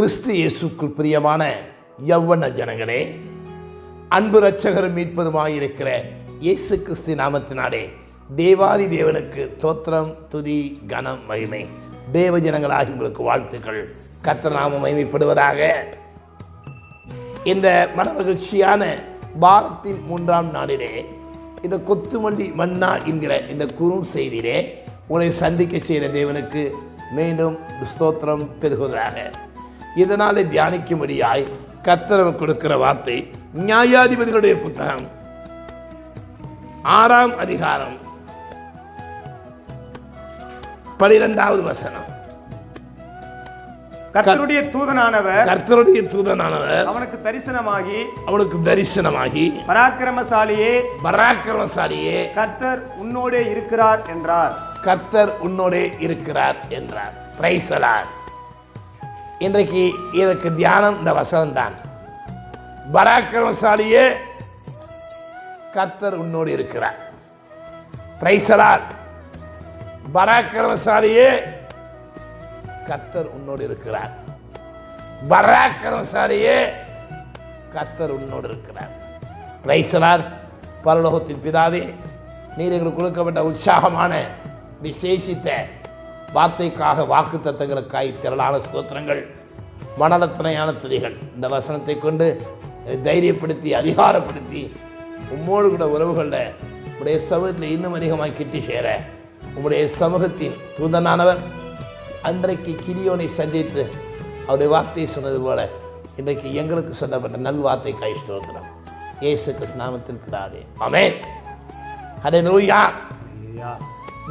கிறிஸ்து இயேசுக்குள் பிரியமான யவ்வன ஜனங்களே அன்பு இரட்சகர் மீட்பதுமாயிருக்கிற இயேசு கிறிஸ்து நாமத்தினாலே தேவாதி தேவனுக்கு தோத்திரம் துதி கனம் மகிமை. தேவ ஜனங்களாகி உங்களுக்கு வாழ்த்துக்கள். கத்தநாம மகிமைப்படுவதாக இந்த மனமகிழ்ச்சியான பாரத்தின் மூன்றாம் நாளிலே இந்த கொத்துமல்லி மன்னா என்கிற இந்த குறும் செய்தியிலே உங்களை சந்திக்க செய்த தேவனுக்கு மீண்டும் ஸ்தோத்திரம் பெருகுவதாக இதனாலே தியானிக்கும்படியாய் கத்தரவு கொடுக்கிற வார்த்தை? நியாயாதிபதிகளுடைய புத்தகம். ஆறாம் அதிகாரம். பனிரெண்டாவது வசனம். கர்த்தருடைய தூதனானவர் கர்த்தருடைய தூதனானவர் அவனுக்கு தரிசனமாகி அவனுக்கு தரிசனமாகி பராக்கிரமசாலியே பராக்கிரமசாலியே கர்த்தர் உன்னோடே இருக்கிறார் என்றார். கர்த்தர் உன்னோடே இருக்கிறார் என்றார். பிரைசலார் இன்றைக்கு இதற்கு தியானம் இந்த வசனம் தான். பராக்கிரமசாலியே கத்தர் உன்னோடு இருக்கிறார். பிரைசலார் பராக்கிரமசாலியே கத்தர் உன்னோடு இருக்கிறார். பராக்கிரமசாலியே கத்தர் உன்னோடு இருக்கிறார். பிரைசரார் பரலோகத்தின் பிதாவே நீர் எங்களுக்கு கொடுக்கப்பட்ட உற்சாகமான விசேஷித்த வார்த்தைக்காக வாக்கு தத்தங்களுக்காய் திரளான ஸ்தோத்திரங்கள். மனநத்தனையான துதிகள். இந்த வசனத்தை கொண்டு தைரியப்படுத்தி அதிகாரப்படுத்தி உம்மோடு கூட உறவுகளில் உடைய சமூகத்தில் இன்னும் அதிகமாக கிட்டி சேர. உம்முடைய சமூகத்தின் தூதனானவர் அன்றைக்கு கிரியோனை சந்தித்து அவருடைய வார்த்தையை சொன்னது போல இன்றைக்கு எங்களுக்கு சொல்லப்பட்ட நல்வார்த்தை கை ஸ்தோத்திரம். இயேசு நாமத்தில் பிதாவே. ஆமென். அதே நோயா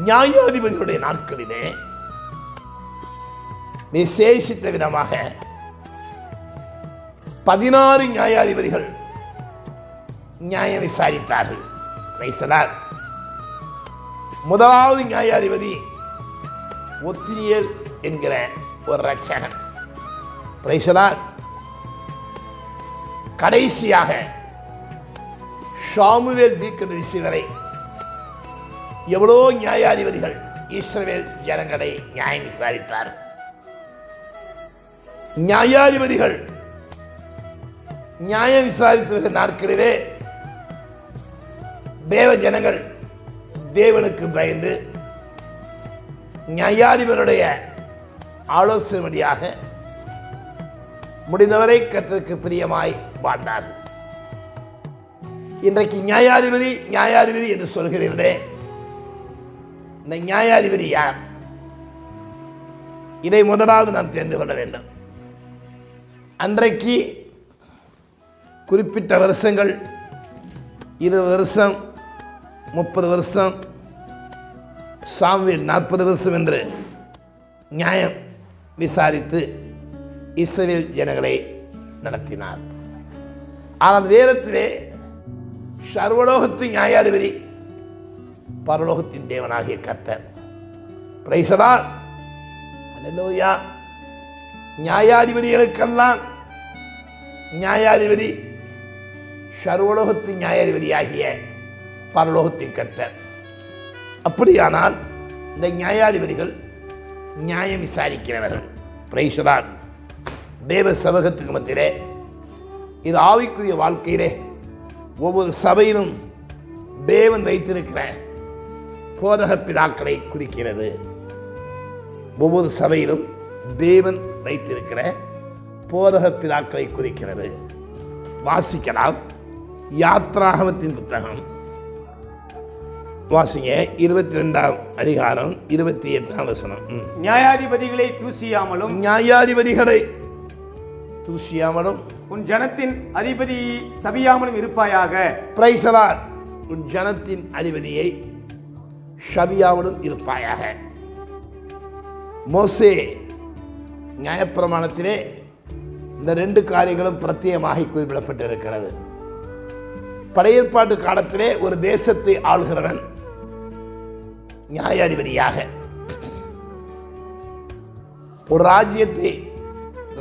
நியாயாதிபதியுடைய நாட்களிலே விசேஷித்த விதமாக. பதினாறு நியாயாதிபதிகள் நியாயம் விசாரித்தார்கள் பிரைசலார் முதலாவது நியாயாதிபதி ஒத்திரியல் என்கிற ஒரு ரட்சகன் பிரைசலார் கடைசியாக ஷாமுவேல் தீர்க்கதரிசி வரை எவ்வளோ நியாயாதிபதிகள் இஸ்ரவேல் ஜனங்களை நியாயம் விசாரித்தார்கள் நியாயாதிபதிகள் நியாயம் விசாரித்த நாட்களிலே தேவ ஜனங்கள் தேவனுக்கு பயந்து நியாயாதிபருடைய ஆலோசனைபடியாக முடிந்தவரை கத்திற்கு பிரியமாய் வாழ்ந்தார்கள். இன்றைக்கு நியாயாதிபதி நியாயாதிபதி என்று சொல்கிறீர்களே இந்த நியாயாதிபதி யார்? இதை முதலாவது நாம் தெரிந்து கொள்ள வேண்டும். அன்றைக்கு குறிப்பிட்ட வருஷங்கள் இருபது வருஷம் முப்பது வருஷம் சாம்வேல் நாற்பது வருஷம் என்று நியாயம் விசாரித்து இஸ்ரேல் ஜனங்களை நடத்தினார். ஆனால் வேதத்திலே சர்வலோகத்து நியாயாதிபதி பரலோகத்தின் தேவனாகிய கர்த்தர். பிரைசலால் அல்லேலூயா நியாயாதிபதிகளுக்கெல்லாம் நியாயாதிபதி சர்வலோகத்து நியாயாதிபதியாகிய பரலோகத்தின் கர்த்தர். அப்படியானால் இந்த நியாயாதிபதிகள் நியாயம் விசாரிக்கிறவர்கள். பிரைசுதான். தேவ சமூகத்துக்கு மத்தியிலே இது ஆவிக்குரிய வாழ்க்கையிலே ஒவ்வொரு சபையிலும் தேவன் வைத்திருக்கிற போதக பிதாக்களை குறிக்கிறது. ஒவ்வொரு சபையிலும் தேவன் வைத்திருக்கிற போதக பிதாக்களை குறிக்கிறது. வாசிக்கலாம். யாத்ராகமத்தின் புத்தகம். வாசிங்க. இருபத்தி ரெண்டாம் அதிகாரம் இருபத்தி எட்டாம் வசனம். நியாயாதிபதிகளை தூசியாமலும் நியாயாதிபதிகளை தூசியாமலும் உன் ஜனத்தின் அதிபதி சபியாமலும் இருப்பாயாக. பிரைசலார் உன் ஜனத்தின் அதிபதியை ஷபியாவுடன் இருப்பாயாக. மோசே நியாயப்பிரமாணத்திலே இந்த ரெண்டு காரியங்களும் பிரத்யேகமாக குறிப்பிடப்பட்டிருக்கிறது. படையற்பாட்டு காலத்திலே ஒரு தேசத்தை ஆளுகிறவன் நியாயாதிபதியாக. ஒரு ராஜ்யத்தை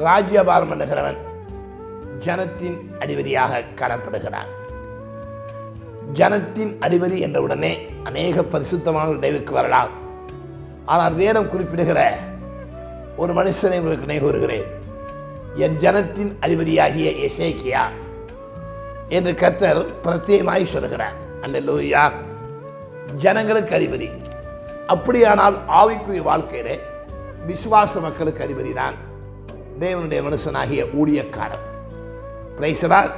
ராஜ்யபாரம் பண்ணுகிறவன் ஜனத்தின் அதிபதியாக காணப்படுகிறான். ஜனத்தின் அதிபதி என்ற உடனே அநேக பரிசுத்தமான நினைவுக்கு வரலாம். ஆனால் வேதம் குறிப்பிடுகிற ஒரு மனுஷனை உங்களுக்கு நினைவுறுகிறேன் என் ஜனத்தின் அதிபதியாகிய எசேக்கியா என்று கத்தர் பிரத்யேகமாய் சொல்கிறார் அல்லேலூயா. ஜனங்களுக்கு அதிபதி. அப்படியானால் ஆவிக்குரிய வாழ்க்கையிலே விசுவாச மக்களுக்கு அதிபதி தான் தேவனுடைய மனுஷனாகிய ஊழியக்காரன். பிரைசரால்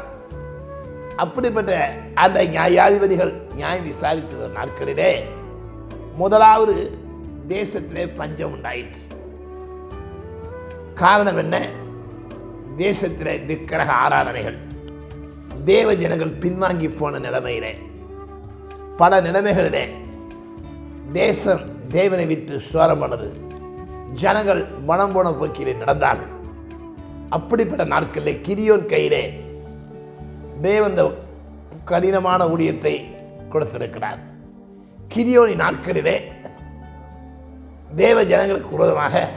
அப்படிப்பட்ட அந்த நியாயாதிபதிகள் நியாயம் விசாரித்த நாட்களிலே முதலாவது தேசத்திலே பஞ்சம் உண்டாயிற்று. காரணம் என்ன? தேசத்தில் விக்கிரக ஆராதனைகள். தேவ ஜனங்கள் பின்வாங்கி போன நிலைமையிலே பல நிலைமைகளிலே தேசம் தேவனை விட்டு சோரமானது ஜனங்கள் மனம் போன போக்கிலே நடந்தார்கள். அப்படிப்பட்ட நாட்களில் கிரியோன் கையிலே தேவந்த கடினமான ஊழியத்தை கொடுத்திருக்கிறார். கிரியோனி நாட்களிலே தேவ ஜனங்களுக்கு விரோதமாக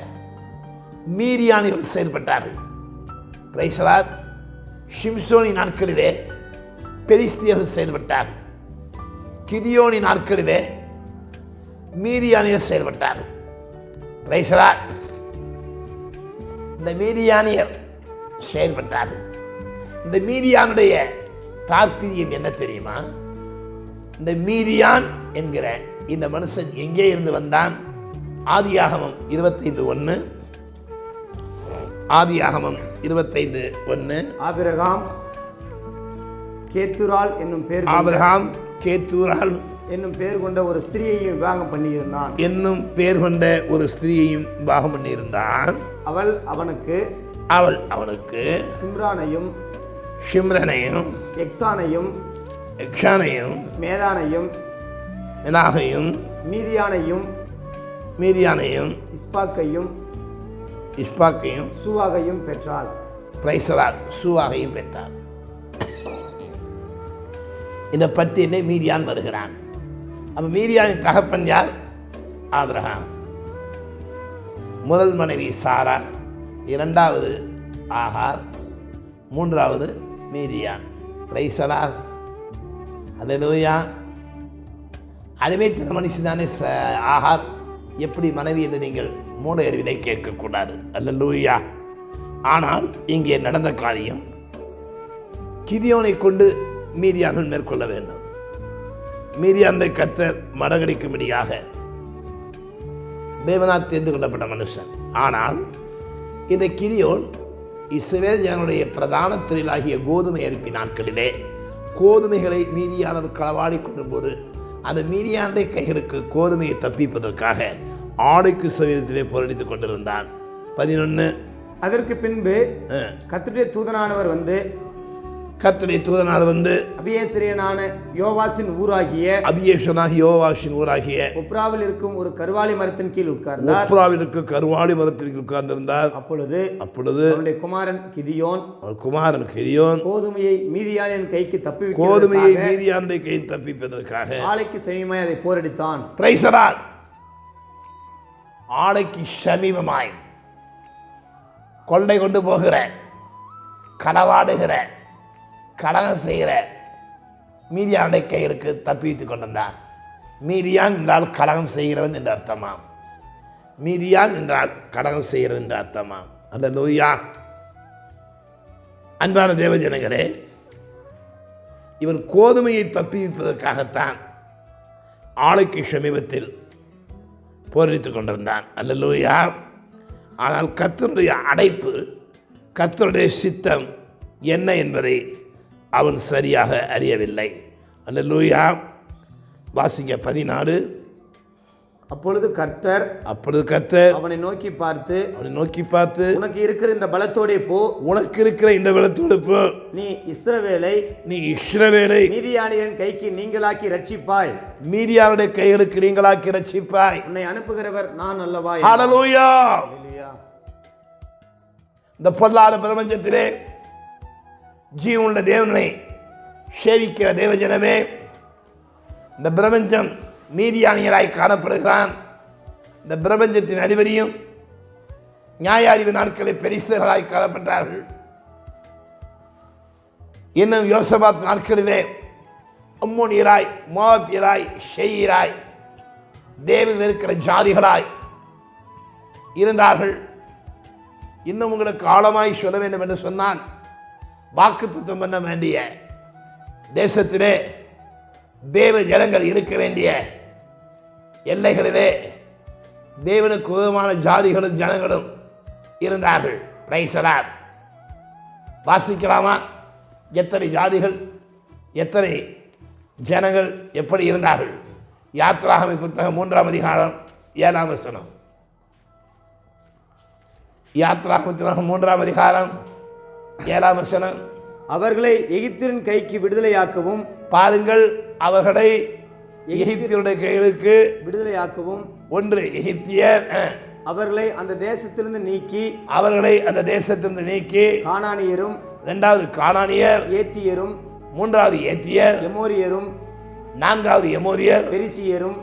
மீரியானில் செயல்பட்டார்கள் பிரைசலார் ஷிம்சோனி நாட்களிலே பெரிஸ்தியர்கள் செயல்பட்டார்கள் கிரியோனி நாட்களிலே மீரியானியர் செயல்பட்டார்கள் பிரைசலார் இந்த மீதியானியர் செயல்பட்டார்கள் இந்த மீதியானுடைய தாற்பயம் என்ன தெரியுமா? இந்த மீதியான் என்கிற இந்த மனுஷன் எங்கே இருந்து வந்தான்? ஆதியாகமம் இருபத்தைந்து ஒன்று. ஆதியாகமம் இருபத்தைந்து ஒன்று ஆபிரகாம் கேத்துரால் என்னும் பேர் ஆபிரகாம் கேத்தூரால் என்னும் பேர் கொண்ட ஒரு ஸ்திரியையும் விவாகம் பண்ணியிருந்தான். என்னும் பேர் கொண்ட ஒரு ஸ்திரீயையும் பாகம் பண்ணியிருந்தான். அவள் அவனுக்கு அவள் அவனுக்கு சிம்ரானையும் ஷிம்ரனையும் எக்ஸானையும் எக்ஷானையும் மேதானையும் மினாகையும் மீதியானையும் மீதியானையும் இஸ்பாக்கையும் இஸ்பாக்கையும் சூவாகையும் பெற்றாள். பிரைசலார் சூவாகையும் பெற்றார். இந்த பட்டியலே மீதியான் வருகிறான். அப்ப மீதியானின் தகப்பன் யார்? ஆபிரகாம். முதல் மனைவி சாரா இரண்டாவது ஆகார் மூன்றாவது மீதியான் பிரைசலார் அல்லேலூயா. அடிமைத்தன மனுஷன்தானே ச ஆகார். எப்படி மனைவி என்று நீங்கள் மூட அறிவினை கேட்கக்கூடாது. அல்லேலூயா ஆனால் இங்கே நடந்த காரியம் கிதியோனை கொண்டு மீதியானல் மேற்கொள்ள வேண்டும். மீதியானை கத்தர் மடங்கடிக்கும்படியாக தேவனால் தெரிந்து கொள்ளப்பட்ட மனுஷன். ஆனால் இந்த கிரியோன் இஸ்ரேல் ஜனனுடைய பிரதான தொழிலாகிய கோதுமை அரிப்பி நாட்களிலே கோதுமைகளை மீதியானது களவாடி கொண்டும்போது அந்த மீதியானுடைய கைகளுக்கு கோதுமையை தப்பிப்பதற்காக ஆடைக்கு சமீபத்திலே போரடித்துக் கொண்டிருந்தான். பதினொன்று அதற்கு பின்பு கர்த்தருடைய தூதனானவர் வந்து கர்த்தருடைய தூதனால் வந்து அபியேசிரியனான யோவாசின் ஊராகிய அபியேஷனாகி யோவாஷின் ஊராகிய ஒப்ராவில் இருக்கும் ஒரு கருவாலி மரத்தின் கீழ் உட்கார்ந்தார். ஒப்ராவிற்கு கருவாடி மரத்தில் உட்கார்ந்திருந்தார். அப்பொழுது அப்பொழுது அவனுடைய குமாரன் கிதியோன் குமாரன் கிரியோன் கோதுமையை மீதியானின் கைக்கு தப்பி கோதுமையை மீதியானுடைய கையில் தப்பிப்பதற்காக ஆலைக்கு செவிமாய் அதை போரடித்தான். பிரைசரால் ஆடைக்கு சமீபமாய் கொள்ளை கொண்டு போகிற களவாடுகிற கடகம் செய்கிற மீதியானுடைய கையிற்கு தப்பித்து கொண்டிருந்தார். மீதியான் என்றால் கடகம் செய்கிறவன் என்று அர்த்தமாம். மீதியான் என்றால் கடகம் செய்கிறவன் என்று அர்த்தமாம். அந்த லூயா அன்பான தேவஜனங்களே இவன் கோதுமையை தப்பிவிப்பதற்காகத்தான் ஆளுக்கு சமீபத்தில் போரடித்துக் கொண்டிருந்தான். அல்லலூயா. ஆனால் கத்தருடைய அடைப்பு கத்தருடைய சித்தம் என்ன என்பதை அவன் சரியாக அறியவில்லை. அல்லலூயா. வாசிங்க பதினாலு அப்பொழுது கர்த்தர் அப்பொழுது கத்தர் அவனை நோக்கி பார்த்து அவனை நோக்கி பார்த்து உனக்கு இருக்கிற இந்த பலத்தோடே போ. உனக்கு இருக்கிற இந்த வெளத்தொடுப்பு நீ இஸ்ரவேலை நீ இஸ்ரவேலை. மீதியானியன் கைக்கு நீங்களாக்கி ரட்சிப்பாய் மீதியாருடைய கைகளுக்கு நீங்களாக்கி ரட்சிப்பாய் உன்னை அனுப்புகிறவர் நான் அல்லவா ஹalleluya. இந்த பொல்லாத பிரபஞ்சத்திலே ஜீவனுள்ள தேவனை சேவிக்கிற தேவஜனமே இந்த பிரபஞ்சம் மீதியானியராய் காணப்படுகிறான். இந்த பிரபஞ்சத்தின் அதிபதியும் நியாயாதிபதி நாட்களில் பெரிசர்களாய் காணப்பட்டார்கள். இன்னும் யோசபாத் நாட்களிலே அம்மோனியராய் மோபியராய் ஷெயிராய் தேவில் இருக்கிற ஜாதிகளாய் இருந்தார்கள். இன்னும் உங்களுக்கு ஆழமாய் சொல்ல வேண்டும் என்று சொன்னால் வாக்குத்தத்தம் பண்ண வேண்டிய தேசத்திலே தேவ ஜனங்கள் இருக்க வேண்டிய எல்லைகளிலே தேவனுக்கு உதவமான ஜாதிகளும் ஜனங்களும் இருந்தார்கள். பிரைசலார் வாசிக்கலாமா? எத்தனை ஜாதிகள் எத்தனை ஜனங்கள் எப்படி இருந்தார்கள்? யாத்ராகமை புத்தகம் மூன்றாம் அதிகாரம் ஏழாம் வசனம். யாத்ராகம புத்தகம் மூன்றாம் அதிகாரம் ஏழாம் வசனம். அவர்களை எகிப்தின் கைக்கு விடுதலையாக்கவும் பாருங்கள் அவர்களை எகிப்தியருடைய கைகளுக்கு விடுதலையாக்கவும் ஒன்று எகிப்தியர். அவர்களை அந்த தேசத்திலிருந்து நீக்கி அவர்களை அந்த தேசத்திலிருந்து நீக்கி கானானியரும் இரண்டாவது கானானியர் ஏத்தியரும் மூன்றாவது ஏத்தியர் எமோரியரும் நான்காவது எமோரியர் பெரிசியரும்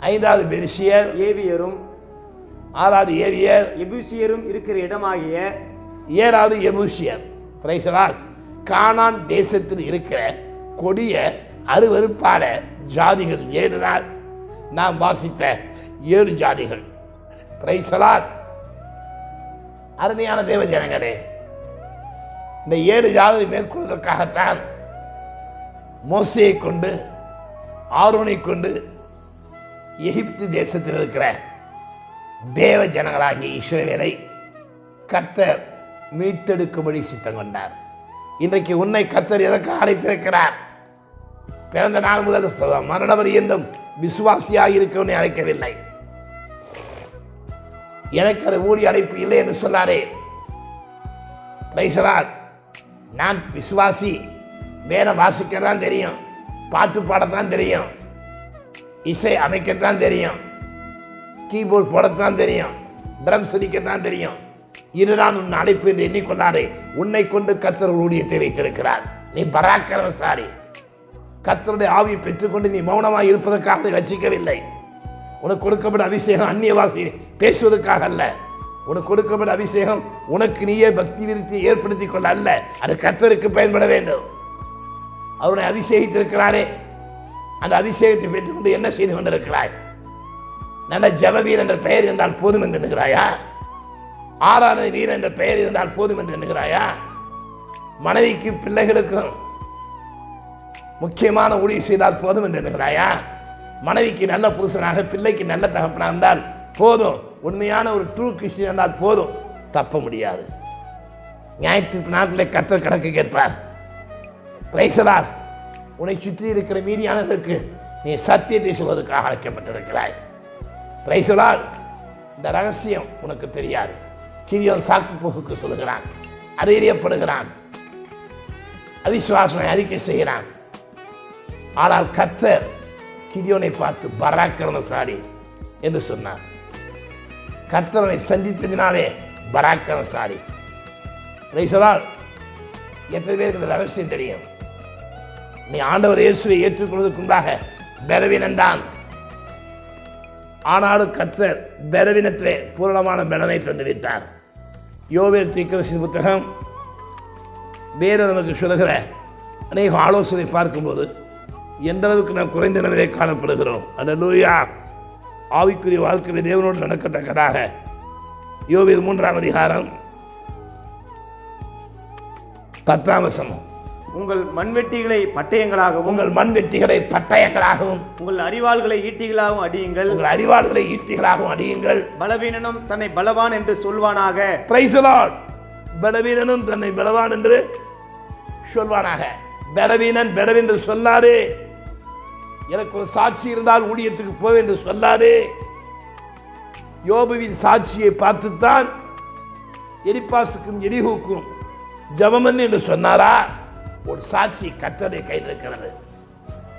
ஐந்தாவது பெரிசியர் ஏவியரும் ஆறாவது ஏவியர் எபூசியரும் இருக்கிற இடமாகிய ஏழாவது எபூசியர். பிரைசலால் கானான் தேசத்தில் இருக்கிற கொடிய அருவருப்பான ஜாதிகள் ஏழு நாள் நாம் வாசித்த ஏழு ஜாதிகள். பிரைசலால் அருமையான தேவ ஜனங்களே இந்த ஏழு ஜாதி மேற்கொள்வதற்காகத்தான் மோசையை கொண்டு ஆரோனை கொண்டு எகிப்து தேசத்தில் இருக்கிற தேவ ஜனங்களாகிய இஸ்ரவேலை கத்தர் மீட்டெடுக்கும்படி சித்தம் கொண்டார். இன்றைக்கு உன்னை கத்தர் எதற்கு அழைத்திருக்கிறார்? பிறந்த நாள் முதல் ச- மரணவர் என்றும் விசுவாசியாக இருக்கவனை அழைக்கவில்லை எனக்கு அது ஊழி அழைப்பு இல்லை என்று சொன்னாரே. பிரைசலால் நான் விசுவாசி வேற வாசிக்கத்தான் தெரியும் பாட்டு பாடத்தான் தெரியும் இசை அமைக்கத்தான் தெரியும் கீபோர்ட் போடத்தான் தெரியும் ட்ரம் சிரிக்கத்தான் தெரியும். இதுதான் உன் அழைப்பு என்று எண்ணிக்கொள்ளாதே. உன்னை கொண்டு கத்தர் ஊழியத்தை வைத்திருக்கிறார். நீ பராக்கிரமசாலி. கத்தருடைய ஆவியை பெற்றுக்கொண்டு நீ மௌனமாக இருப்பதற்காக ரசிக்கவில்லை. உனக்கு கொடுக்கப்பட்ட அபிஷேகம் அந்நிய வாசி பேசுவதற்காக அல்ல. உனக்கு கொடுக்கப்பட்ட அபிஷேகம் உனக்கு நீயே பக்தி விருத்தியை ஏற்படுத்திக் கொள்ள அல்ல. அது கத்தருக்கு பயன்பட வேண்டும். அவருடைய அபிஷேகித்திருக்கிறாரே. அந்த அபிஷேகத்தை பெற்றுக்கொண்டு என்ன செய்து கொண்டிருக்கிறாய்? நல்ல ஜப வீரன் என்ற பெயர் இருந்தால் போதும் என்று நினைக்கிறாயா ஆராதனை வீரன் என்ற பெயர் இருந்தால் போதும் என்று நினைக்கிறாயா மனைவிக்கும் பிள்ளைகளுக்கும் முக்கியமான ஊழியை செய்தால் போதும் என்று எண்ணுகிறாயா? மனைவிக்கு நல்ல புருஷனாக பிள்ளைக்கு நல்ல தகப்பனாக இருந்தால் போதும். உண்மையான ஒரு ட்ரூ கிறிஸ்டின் இருந்தால் போதும். தப்ப முடியாது. ஞாயிற்று நாட்டில் கத்தர் கணக்கு கேட்பார். பிரைசலார் உன்னை சுற்றி இருக்கிற மீதியானதற்கு நீ சத்தியத்தை சொல்வதற்காக அழைக்கப்பட்டிருக்கிறாய். பிரைசலால் இந்த ரகசியம் உனக்கு தெரியாது. கிரியோன் சாக்கு போகுக்கு சொல்லுகிறான். அறியப்படுகிறான் அவிசுவாசனை அறிக்கை செய்கிறான். ஆனால் கத்தர் கிரியோனை பார்த்து பராக்கிரமசாலி என்று சொன்னார். கத்தரனை சந்தித்ததினாலே பராக்கிரமசாலி. சொன்னால் எத்தனை பேருக்கு இந்த ரகசியம் தெரியும்? நீ ஆண்டவர் இயேசுவை ஏற்றுக்கொள்வதற்கு முன்பாக பலவீனன்தான் ஆனாலும் கத்தர் பலவீனத்திலே பூரணமான பலனை தந்துவிட்டார். யோவேல் தீக்கதரிசி புத்தகம் வேறு நமக்கு சொல்லுகிற அநேக ஆலோசனை பார்க்கும்போது எந்த அளவுக்கு நாம் குறைந்த நிலையிலே காணப்படுகிறோம்? அந்த லூயா ஆவிக்குரிய வாழ்க்கையில் தேவனோடு நடக்கத்தக்கதாக. யோவேல் மூன்றாம் அதிகாரம் பத்தாம் வசனம். உங்கள் மண்வெட்டிகளை பட்டயங்களாகவும் உங்கள் மண்வெட்டிகளை பட்டயங்களாகவும் உங்கள் அறிவாள்களை ஈட்டிகளாகவும் அடியுங்கள். உங்கள் அறிவாள்களை ஈட்டிகளாகவும் அடியுங்கள். பலவீனனும் தன்னை பலவான் என்று சொல்வானாக. பலவீனனும் தன்னை பலவான் என்று சொல்வானாக. பலவீனன் பலவீன் என்று சொல்லாதே. எனக்கு ஒரு சாட்சி இருந்தால் ஊழியத்துக்கு போவேன் என்று சொல்லாதே யோபுவின் சாட்சியை பார்த்துத்தான் எரிப்பாசுக்கும் எரிஹூக்கும் ஜபமன் என்று சொன்னாரா? ஒரு சாட்சி கத்தருடைய கையில் இருக்கிறது.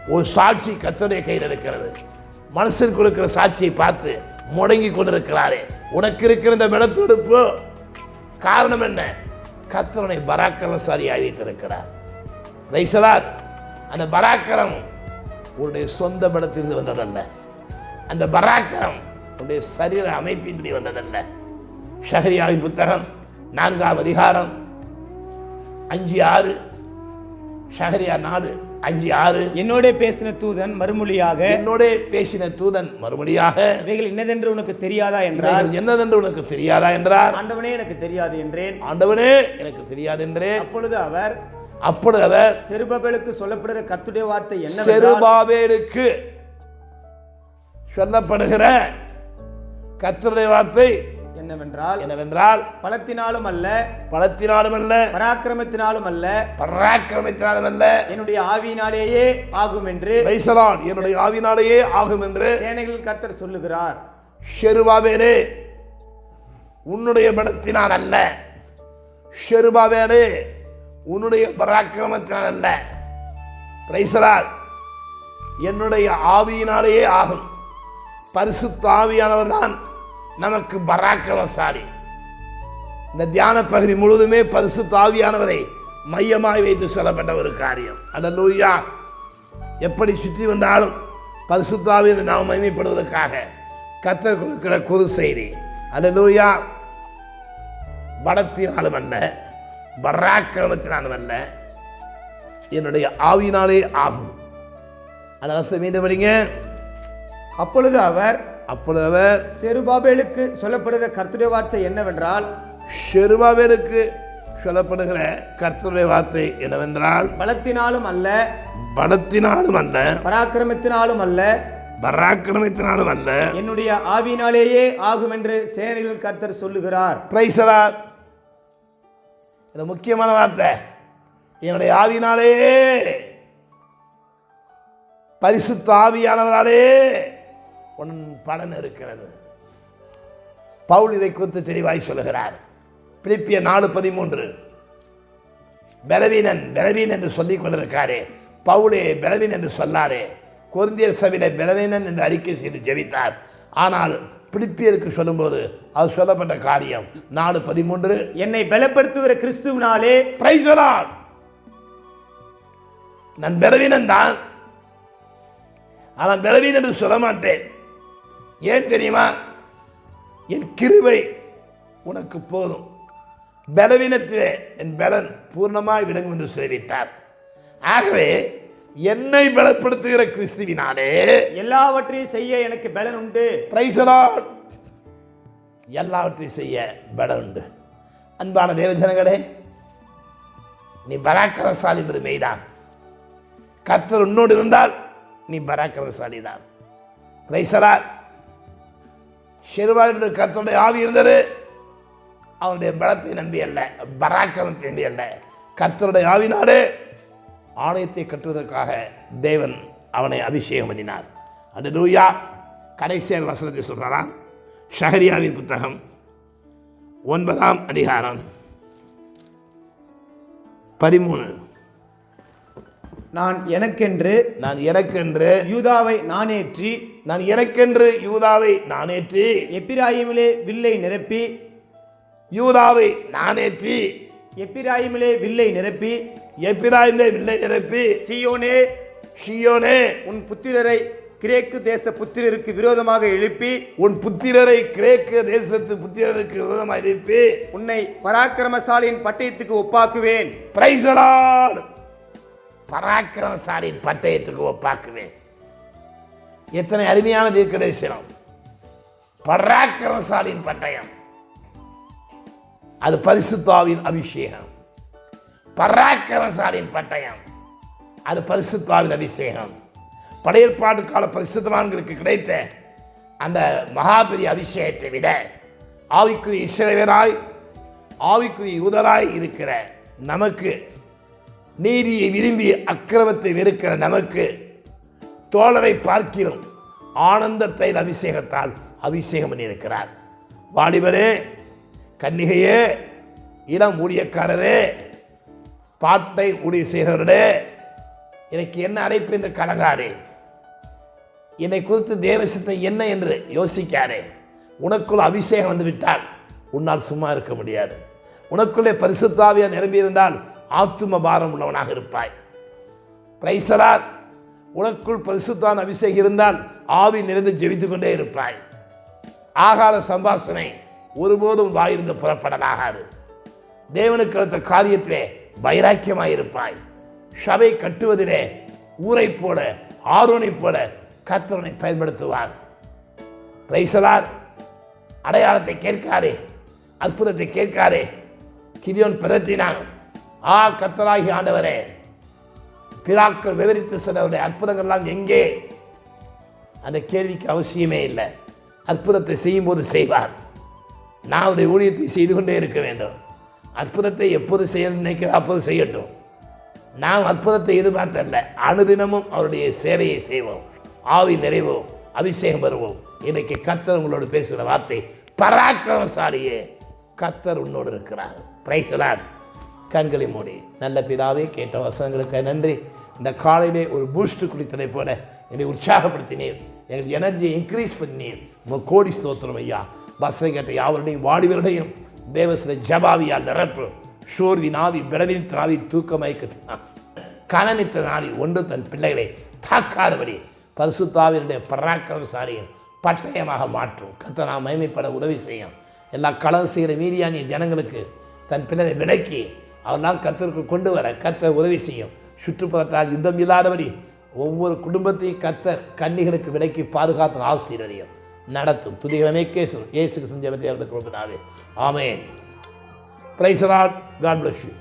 ஒரு சாட்சி கத்தருடைய கையில் இருக்கிறது. மனசில் கொடுக்கிற சாட்சியை பார்த்து முடங்கி கொண்டிருக்கிறாரே. உனக்கு இருக்கிற இந்த மெனத்தொடுப்பு காரணம் என்ன? கத்தரனை பராக்கிரமசாலியாக அறிவித்திருக்கிறார் ரைசலார் அந்த பராக்கரம் உன்னுடைய சொந்த படத்திலிருந்து வந்ததல்ல. அந்த பராக்கிரம் உன்னுடைய சரீர அமைப்பின்படி வந்ததல்ல. ஷஹரியாவின் புத்தகம் நான்காம் அதிகாரம் அஞ்சு ஆறு ஷஹரியா நாலு அஞ்சு ஆறு. என்னோட பேசின தூதன் மறுமொழியாக என்னோட பேசின தூதன் மறுபடியாக இவைகள் இன்னதென்று உனக்கு தெரியாதா என்றார். என்னதென்று உனக்கு தெரியாதா என்றார். ஆண்டவனே எனக்கு தெரியாது என்றேன். ஆண்டவனே எனக்கு தெரியாது என்றே அப்பொழுது அவர் அப்பொழுது செருபபேலுக்கு சொல்லப்படுகிற கர்த்துடைய வார்த்தை என்ன செருபாபேலுக்கு சொல்லப்படுகிற கர்த்தருடைய வார்த்தை என்னவென்றால் என்னவென்றால் பலத்தினாலும் அல்ல பலத்தினாலும் அல்ல பராக்கிரமத்தினாலும் அல்ல பராக்கிரமத்தினாலும் அல்ல. என்னுடைய ஆவியினாலேயே ஆகும் என்று என்னுடைய ஆவினாலேயே ஆகும் என்று சேனைகளின் கர்த்தர் சொல்லுகிறார். ஷெருபாபேலே உன்னுடைய பலத்தினால் அல்ல. ஷெருபாபேலே உன்னுடைய பராக்கிரமத்தினால் அல்ல பிரைசரால் என்னுடைய ஆவியினாலேயே ஆகும். பரிசுத்த ஆவியானவர் தான் நமக்கு பராக்கிரமசாலி. இந்த தியான பகுதி முழுவதுமே பரிசுத்த ஆவியானவரை மையமாய் வைத்து சொல்லப்பட்ட ஒரு காரியம். அல்லூயா எப்படி சுற்றி வந்தாலும் பரிசுத்தாவியை நாம் மகிமைப்படுவதற்காக கத்தர் கொடுக்கிற குறு செய்தி. அல்லூயா படத்தினாலும் அல்ல பராக்கிரமத்தினாலும் அல்ல. என்னுடைய ஆவியினாலே ஆகும். அதனால் மீண்டும் படிங்க அப்பொழுது அவர் அப்பொழுது அவர் செருபாபேலுக்கு சொல்லப்படுகிற கர்த்துடைய வார்த்தை என்னவென்றால்? ஷெருபாவேலுக்கு சொல்லப்படுகிற கர்த்தருடைய வார்த்தை என்னவென்றால்? பலத்தினாலும் அல்ல. படத்தினாலும் அல்ல. பராக்கிரமத்தினாலும் அல்ல. பராக்கிரமத்தினாலும் அல்ல. என்னுடைய ஆவியினாலேயே ஆகும் என்று சேனைகளின் கர்த்தர் சொல்லுகிறார். பிரைசலார் இந்த முக்கியமான வார்த்தை. என்னுடைய ஆவினாலே பரிசுத்த ஆவியானவராலே உன் பலன் இருக்கிறது. பவுல் இதை குறித்து தெளிவாய் சொல்லுகிறார். பிலிப்பிய நாலு பதிமூன்று. பலவீனன் பலவீன் என்று சொல்லிக் கொண்டிருக்காரே. பவுலே பலவீன் என்று சொல்லாரே. குருந்திய சபையில பலவீனன் என்று அறிக்கை செய்து ஜெபித்தார். ஆனால் பிலிப்பியருக்கு சொல்லும்போது அது சொல்லப்பட்ட காரியம். நாலு பதிமூன்று. என்னை பலப்படுத்துகிற கிறிஸ்துவினாலே பிரைசலால் நான் பலவீனன் தான். ஆனால் பலவீனன் என்று சொல்ல மாட்டேன். ஏன் தெரியுமா? என் கிருபை உனக்கு போதும். பலவீனத்திலே என் பலன் பூர்ணமாய் விளங்கும் என்று சொல்லிவிட்டார். ஆகவே என்னை பலப்படுத்துகிற கிறிஸ்துவினாலே. எல்லாவற்றையும் செய்ய எனக்கு பலன் உண்டு. எல்லாவற்றையும் செய்ய பலம் உண்டு. அன்பான தேவஜனங்களே நீ பராக்கிரமசாலி என்பது மெய்தான் கர்த்தர் உன்னோடு இருந்தால் நீ பராக்கிரமசாலி தான் பிரைசலால் ஷெருவாயுடைய கர்த்தருடைய ஆவி இருந்தது. அவனுடைய பலத்தை நம்பி அல்ல பராக்கிரமத்தை நம்பி அல்ல. கர்த்தருடைய ஆவினாலே ஆலயத்தை கட்டுவதற்காக தேவன் அவனை அபிஷேகம் பண்ணினார். அந்த லூயா கடைசியாக வசனத்தை சொல்கிறாராம் ஷஹரியாவின் புத்தகம் ஒன்பதாம் அதிகாரம் பதிமூணு. நான் எனக்கென்று நான் எனக்கென்று யூதாவை நானேற்றி நான் எனக்கென்று யூதாவை நானேற்றி எப்பிராயிமிலே வில்லை நிரப்பி யூதாவை நானேற்றி எப்பிராயிமிலே வில்லை நிரப்பி எப்பிராயிலே வில்லை நிரப்பி சீயோனே ஷியோனே உன் புத்திரரை கிரேக்கு தேச புத்திரருக்கு விரோதமாக எழுப்பி உன் புத்திரரை கிரேக்க தேசத்து புத்திரருக்கு விரோதமாக எழுப்பி உன்னை பராக்கிரமசாலியின் பட்டயத்துக்கு ஒப்பாக்குவேன். பிரைசலாட் பராக்கிரமசாலியின் பட்டயத்துக்கு ஒப்பாக்குவேன். எத்தனை அருமையான தீர்க்க தரிசனம் பராக்கிரமசாலியின் பட்டயம். அது பரிசுத்தாவின் அபிஷேகம். பராக்கிரமசாலியின் பட்டயம். அது பரிசுத்தாவின் அபிஷேகம். படையற்பாட்டு கால பரிசுத்தவான்களுக்கு கிடைத்த அந்த மகாபெரிய அபிஷேகத்தை விட ஆவிக்குரிய இசைவராய் ஆவிக்குரிய யூதராய் இருக்கிற நமக்கு நீதியை விரும்பி அக்கிரமத்தை வெறுக்கிற நமக்கு தோழரை பார்க்கிறோம். ஆனந்தத்தை அபிஷேகத்தால் அபிஷேகம் பண்ணியிருக்கிறார். வாலிபரே கன்னிகையே இளம் ஊழியக்காரரே பாட்டை ஊழிய செய்கிறவர்களே எனக்கு என்ன அழைப்பு என்று கடங்காரே என்னை குறித்து தேவசித்தம் என்ன என்று யோசிக்காரே உனக்குள் அபிஷேகம் வந்து விட்டால் உன்னால் சும்மா இருக்க முடியாது. உனக்குள்ளே பரிசுத்தாவியாக நிரம்பியிருந்தால் ஆத்தும பாரம் உள்ளவனாக இருப்பாய். பிரைசரார் உனக்குள் பரிசுத்தான் அபிஷேகம் இருந்தால் ஆவி நிறைந்து ஜெபித்துக் கொண்டே இருப்பாய். ஆகார சம்பாஷணை. ஒருபோதும் வாயிருந்து புறப்படலாகாது. தேவனுக்கு அடுத்த காரியத்திலே வைராக்கியமாயிருப்பாய். சபை கட்டுவதிலே ஊரை போல ஆரோனை போல கத்தரனை பயன்படுத்துவார். பிரைசலார் அடையாளத்தை கேட்காரே அற்புதத்தை கேட்காரே கிதியோன் பிறத்தினான் ஆ கத்தராகி ஆண்டவரே. பிராக்கள் விவரித்து சொன்னவருடைய அற்புதங்கள்லாம் எங்கே? அந்த கேள்விக்கு அவசியமே இல்லை. அற்புதத்தை செய்யும்போது செய்வார். நான் அவருடைய ஊழியத்தை செய்து கொண்டே இருக்க வேண்டும். அற்புதத்தை எப்போது செய்ய நினைக்கிற அப்போது செய்யட்டும். நாம் அற்புதத்தை எதிர்பார்த்தல்ல. அனுதினமும் அவருடைய சேவையை செய்வோம். ஆவி நிறைவோம் அபிஷேகம் வருவோம் இன்னைக்கு கத்தர் உங்களோடு பேசுகிற வார்த்தை பராக்கிரமசாலியே கத்தர் உன்னோடு இருக்கிறார். பிரைசலார் கண்களை மூடி நல்ல பிதாவே கேட்ட வசனங்களுக்கு நன்றி. இந்த காலையிலே ஒரு பூஸ்ட் குடித்ததை போல என்னை உற்சாகப்படுத்தினீர். எங்கள் எனர்ஜியை இன்க்ரீஸ் பண்ணினீர். உங்கள் கோடி ஸ்தோத்திரம் ஐயா. பஸ்ஸை கேட்ட யாவருடையும் வாடிவருடையும் தேவசில ஜபாவியால் நிரப்பு. ஷோர்வி நாவி பிரவித்த நாவி தூக்க கனனித்த நாவி ஒன்று தன் பிள்ளைகளை தாக்காதபடி பரிசுத்தாவினுடைய பராக்கிரமசாலியின் பட்டயமாக மாற்றும். கத்த நாம் மயமைப்பட உதவி செய்யும். எல்லா களவு செய்கிற மீதியானிய ஜனங்களுக்கு தன் பிள்ளைகளை விலக்கி அவெல்லாம் கத்தருக்கு கொண்டு வர கத்த உதவி செய்யும். சுற்றுப்புறத்தால் யுத்தம் இல்லாதபடி ஒவ்வொரு குடும்பத்தையும் கத்தர் கன்னிகளுக்கு விலக்கி பாதுகாத்து ஆசீர்வதியும். நடத்தும். துதிகளமைக்கே கேசு இயேசுக்கு செஞ்சவத்தை அவர்களுக்கு கொடுப்பதாவே ஆமேன். Praise God bless you